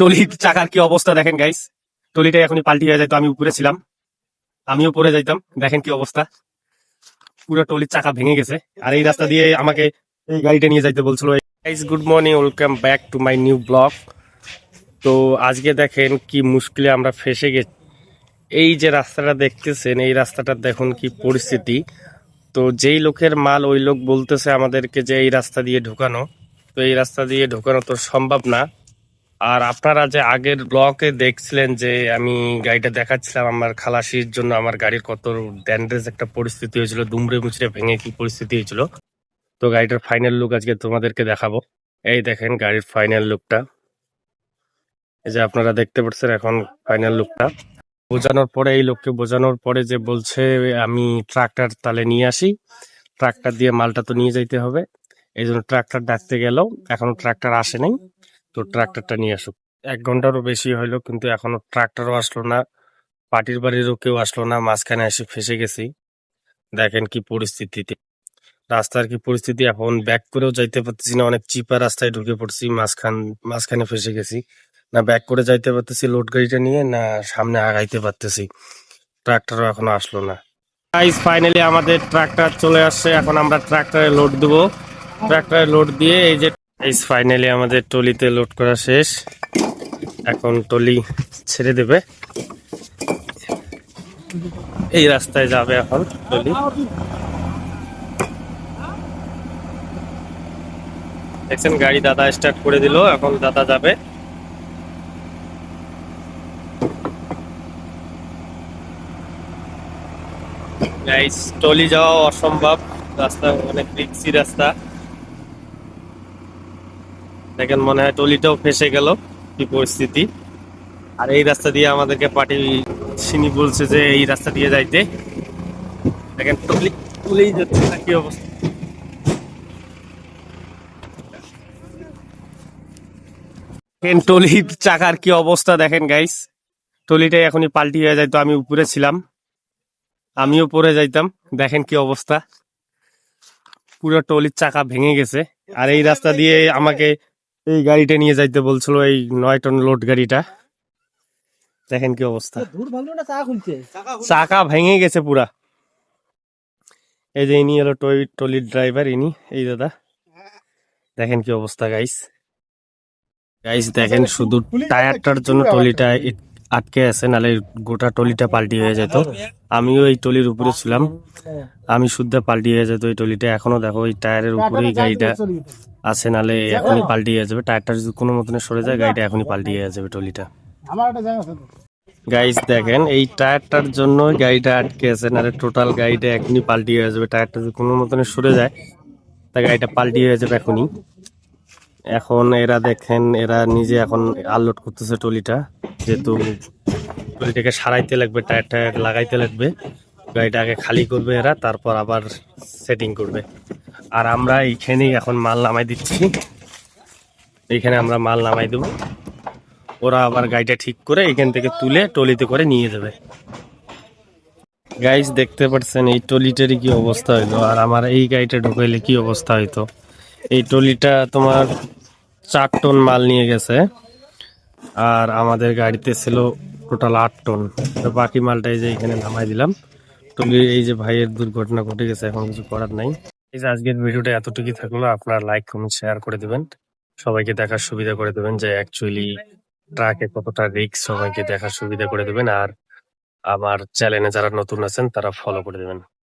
টলির চাকার কি অবস্থা, দেখেন গাইস টলিটা এখনই পাল্টি হয়ে যাইতো আমি উপরে ছিলাম। আমিও পরে যাইতাম, দেখেন কি অবস্থা। পুরো টলির চাকা ভেঙে গেছে। আর এই রাস্তা দিয়ে আমাকে এই গাড়িটা নিয়ে যাইতে বলছিল guys good morning welcome back to my new blog তো আজকে দেখেন কি মুশকিলে আমরা ফেসে গেছি এই যে রাস্তাটা দেখতেছেন, এই রাস্তাটার দেখুন কি পরিস্থিতি। তো যেই লোকের মাল ওই লোক বলতেছে আমাদেরকে যে এই রাস্তা দিয়ে ঢুকানো। তো এই রাস্তা দিয়ে ঢোকানো তো সম্ভব না। আর আপনারা যে আগের ব্লকে দেখছিলেন যে আমি গাড়িটা দেখাচ্ছিলাম আমার খালাসির জন্য, আমার গাড়ির কত ড্যান্ডেজ একটা পরিস্থিতি হয়েছিল, দুমড়ে মুচড়ে ভেঙে কি পরিস্থিতি হয়েছিল। তো গাড়িটার ফাইনাল লুক আজকে তোমাদেরকে দেখাবো। এই দেখেন গাড়ির ফাইনাল লুকটা এই যে আপনারা দেখতে পাচ্ছেন এখন ফাইনাল লুকটা বোঝানোর পরে, এই লোককে বোঝানোর পরে যে বলছে, আমি ট্রাক্টর তালে নিয়ে আসি। ট্রাক্টর দিয়ে মালটা তো নিয়ে যাইতে হবে। এই জন্য ট্রাক্টর ডাকতে গেলেও এখনও ট্রাক্টর আসে নাই। তো ট্রাক্টরটা নিয়ে আসুক। এক ঘন্টারও বেশি হইল, কিন্তু এখনও ট্রাক্টরও আসলো না পার্টির বাড়িরও কেউ আসলো না, মাঝখানে এসে ফেসে গেছি। দেখেন কি পরিস্থিতিতে। রাস্তার কি পরিস্থিতি, এখন ব্যাক করেও যাইতে পারতেছি না, অনেক চিপা রাস্তায় ঢুকে পড়ছি, মাঝখান, মাঝখানে ফেসে গেছি। না ব্যাক করে যাইতে পারতেছি লোড গাড়িটা নিয়ে, না সামনে আগাইতে পারতেছি। ট্রাক্টরও এখনও আসলো না। গাইস ফাইনালি আমাদের ট্রাক্টর চলে আসছে, এখন আমরা ট্রাক্টরে লোড দেবো। ট্রাক্টরে লোড দিয়ে এই যে গাইস ফাইনালি আমাদের টলিতে লোড করা শেষ। এখন টলি ছেড়ে দেবে। এই রাস্তায় যাবে এখন টলি। দেখছেন, গাড়ি দাদা স্টার্ট করে দিল, এখন দাদা যাবে। টলি যাওয়া অসম্ভব। রাস্তা অনেক রিক্সি রাস্তা। দেখেন মনে হয় টলিটাও ফেসে গেল কি পরিস্থিতি। আর এই রাস্তা দিয়ে আমাদেরকে পার্টি সিনি বলছে যে এই রাস্তা দিয়ে যাইতে। দেখেন টলি টলেই যাচ্ছে না, কি অবস্থা? দেখেন টলির চাকার কি অবস্থা দেখেন গাইস টলিটা এখনই পাল্টি হয়ে যাইতো আমি উপরে ছিলাম। আমিও পরে যাইতাম, দেখেন কি অবস্থা। পুরো টলির চাকা ভেঙে গেছে। আর এই রাস্তা দিয়ে আমাকে এই গাড়িটা নিয়ে যাইতে বলছিল এই নয় টন লোড গাড়িটা। দেখেন কি অবস্থা। চাকা ভেঙে গেছে পুরা। এই যে ইনি হলো টলির ড্রাইভার ইনি এই দাদা। দেখেন কি অবস্থা গাইস গাইস দেখেন শুধু টায়ারটার জন্য টলিটা আটকে আছে নালে গোটা টলিটা পাল্টি হয়ে যেত। আমিও এই টলির উপরে ছিলাম। আমি শুদ্ধ পাল্টি হয়ে যেত এই টলিটা। এখনও দেখো এই টায়ারের উপরেই গাড়িটা। আছে নালে এখনই পাল্টি হয়ে যাবে। টায়ারটা যদি কোনো মতনে সরে যায় গাড়িটা এখনই পাল্টি হয়ে যাবে টলিটা। আমার একটা জায়গা গাইস দেখেন এই টায়ারটার জন্য গাড়িটা আটকে আছে নাহলে টোটাল গাড়িটা এখনই পাল্টি হয়ে যাবে। টায়ারটা যদি কোনো মতনে সরে যায় তা গাড়িটা পাল্টি হয়ে যাবে এখনই। এখন এরা দেখেন এরা নিজে এখন আনলোড করতেছে টলিটা। যেহেতু টলিটাকে সারাইতে লাগবে টায়ার টায়ার লাগাইতে লাগবে। গাড়িটা আগে খালি করবে এরা তারপর আবার সেটিং করবে। আর আমরা এইখানেই এখন মাল নামাই দিচ্ছি। এইখানে আমরা মাল নামাই দেবো। ওরা আবার গাড়িটা ঠিক করে এখান থেকে তুলে টলিতে করে নিয়ে যাবে। গাইস দেখতে পাচ্ছেন এই টলিটারই কি অবস্থা হইল? আর আমার এই গাড়িটা ঢুকাইলে কি অবস্থা হইতো? এই টলিটা তোমার চার টন মাল নিয়ে গেছে। আর আমাদের গাড়িতে ছিল টোটাল আট টন। তো বাকি মালটা এই যে এখানে নামাই দিলাম। টলি এই যে ভাইয়ের দুর্ঘটনা ঘটে গেছে, এখন কিছু করার নাই। এই যে আজকের ভিডিওটা এতটুকুই থাকল। আপনারা লাইক কমেন্ট শেয়ার করে দিবেন। সবাইকে দেখার সুবিধা করে দেবেন যে অ্যাকচুয়ালি ট্রাকে কতটা রিক্স সবাইকে দেখার সুবিধা করে দেবেন। আর আমার চ্যানেলে যারা নতুন আছেন, তারা ফলো করে দেবেন।